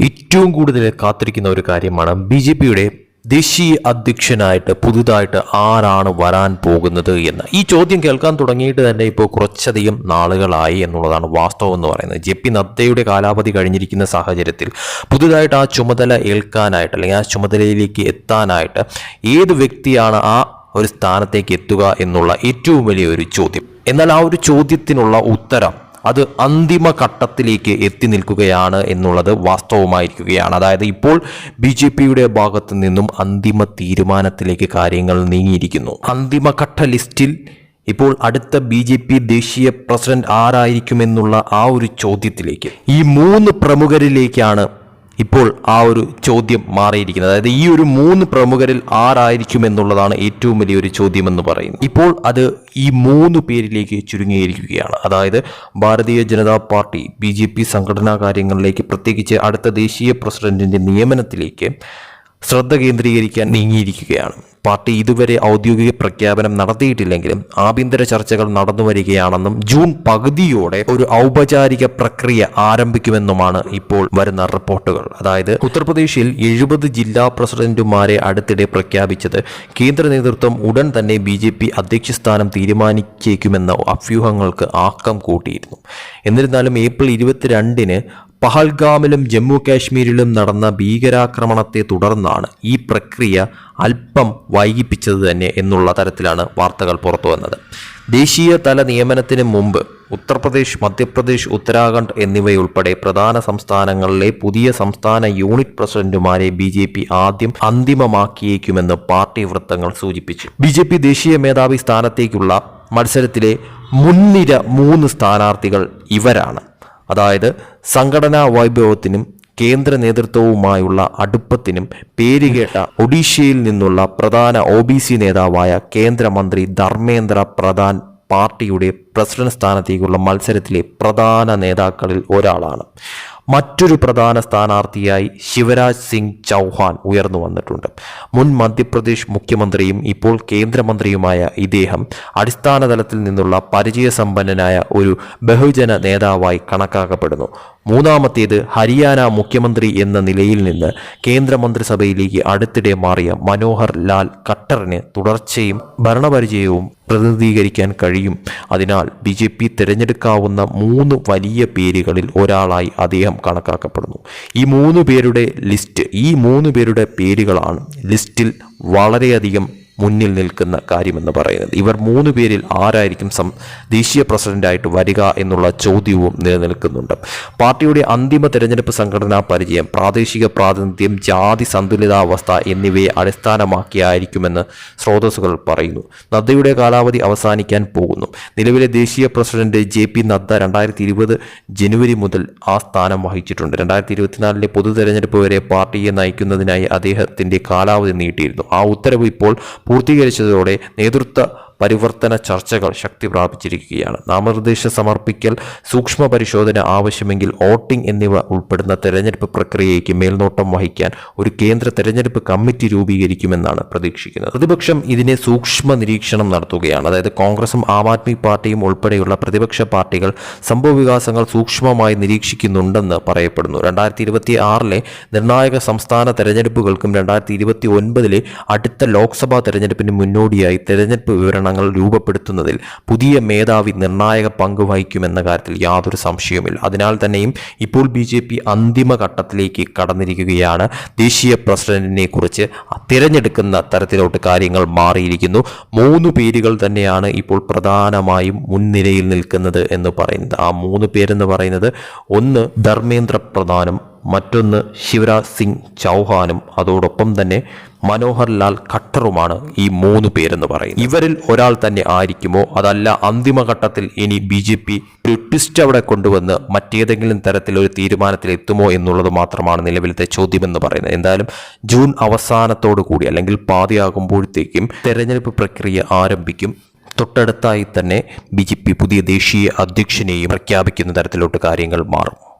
ഏറ്റവും കൂടുതൽ കാത്തിരിക്കുന്ന ഒരു കാര്യമാണ് ബി ജെ പിയുടെ ദേശീയ അധ്യക്ഷനായിട്ട് പുതുതായിട്ട് ആരാണ് വരാൻ പോകുന്നത് എന്ന്. ഈ ചോദ്യം കേൾക്കാൻ തുടങ്ങിയിട്ട് തന്നെ ഇപ്പോൾ കുറച്ചധികം നാളുകളായി എന്നുള്ളതാണ് വാസ്തവം എന്ന് പറയുന്നത്. ജെ പി നദ്ദയുടെ കാലാവധി കഴിഞ്ഞിരിക്കുന്ന സാഹചര്യത്തിൽ പുതുതായിട്ട് ആ ചുമതല ഏൽക്കാനായിട്ട് അല്ലെങ്കിൽ ആ ചുമതലയിലേക്ക് എത്താനായിട്ട് ഏത് വ്യക്തിയാണ് ആ ഒരു സ്ഥാനത്തേക്ക് എത്തുക എന്നുള്ള ഏറ്റവും വലിയൊരു ചോദ്യം. എന്നാൽ ആ ഒരു ചോദ്യത്തിനുള്ള ഉത്തരം അത് അന്തിമ ഘട്ടത്തിലേക്ക് എത്തി നിൽക്കുകയാണ് എന്നുള്ളത് വാസ്തവമായിരിക്കുകയാണ്. അതായത് ഇപ്പോൾ ബി ജെ പിയുടെ ഭാഗത്ത് നിന്നും അന്തിമ തീരുമാനത്തിലേക്ക് കാര്യങ്ങൾ നീങ്ങിയിരിക്കുന്നു. അന്തിമഘട്ട ലിസ്റ്റിൽ ഇപ്പോൾ അടുത്ത ബി ജെ പി ദേശീയ പ്രസിഡന്റ് ആരായിരിക്കുമെന്നുള്ള ആ ഒരു ചോദ്യത്തിലേക്ക്. ഈ മൂന്ന് പ്രമുഖരിലേക്കാണ് ഇപ്പോൾ ആ ഒരു ചോദ്യം മാറിയിരിക്കുന്നത്. അതായത് ഈ ഒരു മൂന്ന് പ്രമുഖരിൽ ആരായിരിക്കും എന്നുള്ളതാണ് ഏറ്റവും വലിയൊരു ചോദ്യം എന്ന് പറയുന്നത്. ഇപ്പോൾ അത് ഈ മൂന്ന് പേരിലേക്ക് ചുരുങ്ങിയിരിക്കുകയാണ്. അതായത് Bharatiya Janata party B J P സംഘടനാ കാര്യങ്ങളിലേക്ക് പ്രത്യേകിച്ച് അടുത്ത ദേശീയ പ്രസിഡന്റിന്റെ നിയമനത്തിലേക്ക് ശ്രദ്ധ കേന്ദ്രീകരിക്കാൻ നീങ്ങിയിരിക്കുകയാണ്. പാർട്ടി ഇതുവരെ ഔദ്യോഗിക പ്രഖ്യാപനം നടത്തിയിട്ടില്ലെങ്കിലും ആഭ്യന്തര ചർച്ചകൾ നടന്നുവരികയാണെന്നും ജൂൺ പകുതിയോടെ ഒരു ഔപചാരിക പ്രക്രിയ ആരംഭിക്കുമെന്നുമാണ് ഇപ്പോൾ വരുന്ന റിപ്പോർട്ടുകൾ. അതായത് ഉത്തർപ്രദേശിൽ എഴുപത് ജില്ലാ പ്രസിഡന്റുമാരെ അടുത്തിടെ പ്രഖ്യാപിച്ചത് കേന്ദ്ര നേതൃത്വം ഉടൻ തന്നെ ബി ജെ പി അധ്യക്ഷ സ്ഥാനം തീരുമാനിച്ചേക്കുമെന്ന അഭ്യൂഹങ്ങൾക്ക് ആക്കം കൂട്ടിയിരുന്നു. എന്നിരുന്നാലും ഏപ്രിൽ ഇരുപത്തിരണ്ടിന് പഹൽഗാമിലും ജമ്മു കാശ്മീരിലും നടന്ന ഭീകരാക്രമണത്തെ തുടർന്നാണ് ഈ പ്രക്രിയ അല്പം വൈകിപ്പിച്ചത് തന്നെ എന്നുള്ള തരത്തിലാണ് വാർത്തകൾ പുറത്തു വന്നത്. ദേശീയ തല നിയമനത്തിന് മുമ്പ് ഉത്തർപ്രദേശ് മധ്യപ്രദേശ് ഉത്തരാഖണ്ഡ് എന്നിവയുൾപ്പെടെ പ്രധാന സംസ്ഥാനങ്ങളിലെ പുതിയ സംസ്ഥാന യൂണിറ്റ് പ്രസിഡന്റുമാരെ ബി ജെ പി ആദ്യം അന്തിമമാക്കിയേക്കുമെന്ന് പാർട്ടി വൃത്തങ്ങൾ സൂചിപ്പിച്ചു. ബി ജെ പി ദേശീയ മേധാവി സ്ഥാനത്തേക്കുള്ള മത്സരത്തിലെ മുൻനിര മൂന്ന് സ്ഥാനാർത്ഥികൾ ഇവരാണ്. അതായത് സംഘടനാ വൈഭവത്തിനും കേന്ദ്ര നേതൃത്വവുമായുള്ള അടുപ്പത്തിനും പേരുകേട്ട ഒഡീഷയിൽ നിന്നുള്ള പ്രധാന ഒ ബി സി നേതാവായ കേന്ദ്രമന്ത്രി ധർമ്മേന്ദ്ര പ്രധാൻ പാർട്ടിയുടെ പ്രസിഡന്റ് സ്ഥാനത്തേക്കുള്ള മത്സരത്തിലെ പ്രധാന നേതാക്കളിൽ ഒരാളാണ്. മറ്റൊരു പ്രധാന സ്ഥാനാർത്ഥിയായി ശിവരാജ് സിംഗ് ചൗഹാൻ ഉയർന്നു വന്നിട്ടുണ്ട്. മുൻ മധ്യപ്രദേശ് മുഖ്യമന്ത്രിയും ഇപ്പോൾ കേന്ദ്രമന്ത്രിയുമായ ഇദ്ദേഹം അടിസ്ഥാന തലത്തിൽ നിന്നുള്ള പരിചയസമ്പന്നനായ ഒരു ബഹുജന നേതാവായി കണക്കാക്കപ്പെടുന്നു. മൂന്നാമത്തേത് ഹരിയാന മുഖ്യമന്ത്രി എന്ന നിലയിൽ നിന്ന് കേന്ദ്രമന്ത്രിസഭയിലേക്ക് അടുത്തിടെ മാറിയ മനോഹർ ലാൽ ഖട്ടറിന് തുടർച്ചയും ഭരണപരിചയവും പ്രതിനിധീകരിക്കാൻ കഴിയും. അതിനാൽ ബി ജെ പി തിരഞ്ഞെടുക്കാവുന്ന മൂന്ന് വലിയ പേരുകളിൽ ഒരാളായി അദ്ദേഹം കണക്കാക്കപ്പെടുന്നു. ഈ മൂന്ന് പേരുടെ ലിസ്റ്റ് ഈ മൂന്ന് പേരുടെ പേരുകളാണ് ലിസ്റ്റിൽ വളരെയധികം മുന്നിൽ നിൽക്കുന്ന കാര്യമെന്ന് പറയുന്നത്. ഇവർ മൂന്ന് പേരിൽ ആരായിരിക്കും സം ദേശീയ പ്രസിഡന്റായിട്ട് വരിക എന്നുള്ള ചോദ്യവും നിലനിൽക്കുന്നുണ്ട്. പാർട്ടിയുടെ അന്തിമ തെരഞ്ഞെടുപ്പ് സംഘടനാ പരിചയം പ്രാദേശിക പ്രാതിനിധ്യം ജാതി സന്തുലിതാവസ്ഥ എന്നിവയെ അടിസ്ഥാനമാക്കിയായിരിക്കുമെന്ന് സ്രോതസ്സുകൾ പറയുന്നു. നദ്ദയുടെ കാലാവധി അവസാനിക്കാൻ പോകുന്നു. നിലവിലെ ദേശീയ പ്രസിഡന്റ് ജെ പി നദ്ദ രണ്ടായിരത്തി ഇരുപത് ജനുവരി മുതൽ ആ സ്ഥാനം വഹിച്ചിട്ടുണ്ട്. രണ്ടായിരത്തി ഇരുപത്തിനാലിലെ പൊതു തെരഞ്ഞെടുപ്പ് വരെ പാർട്ടിയെ നയിക്കുന്നതിനായി അദ്ദേഹത്തിന്റെ കാലാവധി നീട്ടിയിരുന്നു. ആ ഉത്തരവ് ഇപ്പോൾ പൂർത്തീകരിച്ചതോടെ നേതൃത്വ പരിവർത്തന ചർച്ചകൾ ശക്തി പ്രാപിച്ചിരിക്കുകയാണ്. നാമനിർദ്ദേശം സമർപ്പിക്കൽ സൂക്ഷ്മ പരിശോധന ആവശ്യമെങ്കിൽ വോട്ടിംഗ് എന്നിവ ഉൾപ്പെടുന്ന തെരഞ്ഞെടുപ്പ് പ്രക്രിയയ്ക്ക് മേൽനോട്ടം വഹിക്കാൻ ഒരു കേന്ദ്ര തെരഞ്ഞെടുപ്പ് കമ്മിറ്റി രൂപീകരിക്കുമെന്നാണ് പ്രതീക്ഷിക്കുന്നത്. പ്രതിപക്ഷം ഇതിനെ സൂക്ഷ്മ നിരീക്ഷണം നടത്തുകയാണ്. അതായത് കോൺഗ്രസും ആം ആദ്മി പാർട്ടിയും ഉൾപ്പെടെയുള്ള പ്രതിപക്ഷ പാർട്ടികൾ സംഭവവികാസങ്ങൾ സൂക്ഷ്മമായി നിരീക്ഷിക്കുന്നുണ്ടെന്ന് പറയപ്പെടുന്നു. രണ്ടായിരത്തി ഇരുപത്തി ആറിലെ നിർണായക സംസ്ഥാന തെരഞ്ഞെടുപ്പുകൾക്കും രണ്ടായിരത്തി ഇരുപത്തി ഒൻപതിലെ അടുത്ത ലോക്സഭാ തെരഞ്ഞെടുപ്പിന് മുന്നോടിയായി തെരഞ്ഞെടുപ്പ് വിവരണങ്ങൾ രൂപപ്പെടുത്തുന്നതിൽ പുതിയ മേധാവി നിർണായക പങ്ക് വഹിക്കുമെന്ന കാര്യത്തിൽ യാതൊരു സംശയവുമില്ല. അതിനാൽ തന്നെയും ഇപ്പോൾ ബി ജെ പി അന്തിമഘട്ടത്തിലേക്ക് കടന്നിരിക്കുകയാണ്. ദേശീയ പ്രസിഡന്റിനെ കുറിച്ച് തിരഞ്ഞെടുക്കുന്ന തരത്തിലോട്ട് കാര്യങ്ങൾ മാറിയിരിക്കുന്നു. മൂന്ന് പേരുകൾ തന്നെയാണ് ഇപ്പോൾ പ്രധാനമായും മുൻനിരയിൽ നിൽക്കുന്നത് എന്ന് പറയുന്നത്. ആ മൂന്ന് പേരെന്ന് പറയുന്നത് ഒന്ന് ധർമ്മേന്ദ്ര പ്രധാനും മറ്റൊന്ന് ശിവരാജ് സിംഗ് ചൗഹാനും അതോടൊപ്പം തന്നെ മനോഹർ ലാൽ ഖട്ടറുമാണ് ഈ മൂന്ന് പേരെന്ന് പറയുന്നത്. ഇവരിൽ ഒരാൾ തന്നെ ആയിരിക്കുമോ? അതല്ല അന്തിമഘട്ടത്തിൽ ഇനി ബി ജെ പി ഒരു ട്വിസ്റ്റ് അവിടെ കൊണ്ടുവന്ന് മറ്റേതെങ്കിലും തരത്തിൽ ഒരു തീരുമാനത്തിൽ എത്തുമോ എന്നുള്ളത് മാത്രമാണ് നിലവിലത്തെ ചോദ്യമെന്ന് പറയുന്നത്. എന്തായാലും ജൂൺ അവസാനത്തോടു കൂടി അല്ലെങ്കിൽ പാതിയാകുമ്പോഴത്തേക്കും തെരഞ്ഞെടുപ്പ് പ്രക്രിയ ആരംഭിക്കും. തൊട്ടടുത്തായി തന്നെ ബി ജെ പി പുതിയ ദേശീയ അധ്യക്ഷനെയും പ്രഖ്യാപിക്കുന്ന തരത്തിലോട്ട് കാര്യങ്ങൾ മാറും.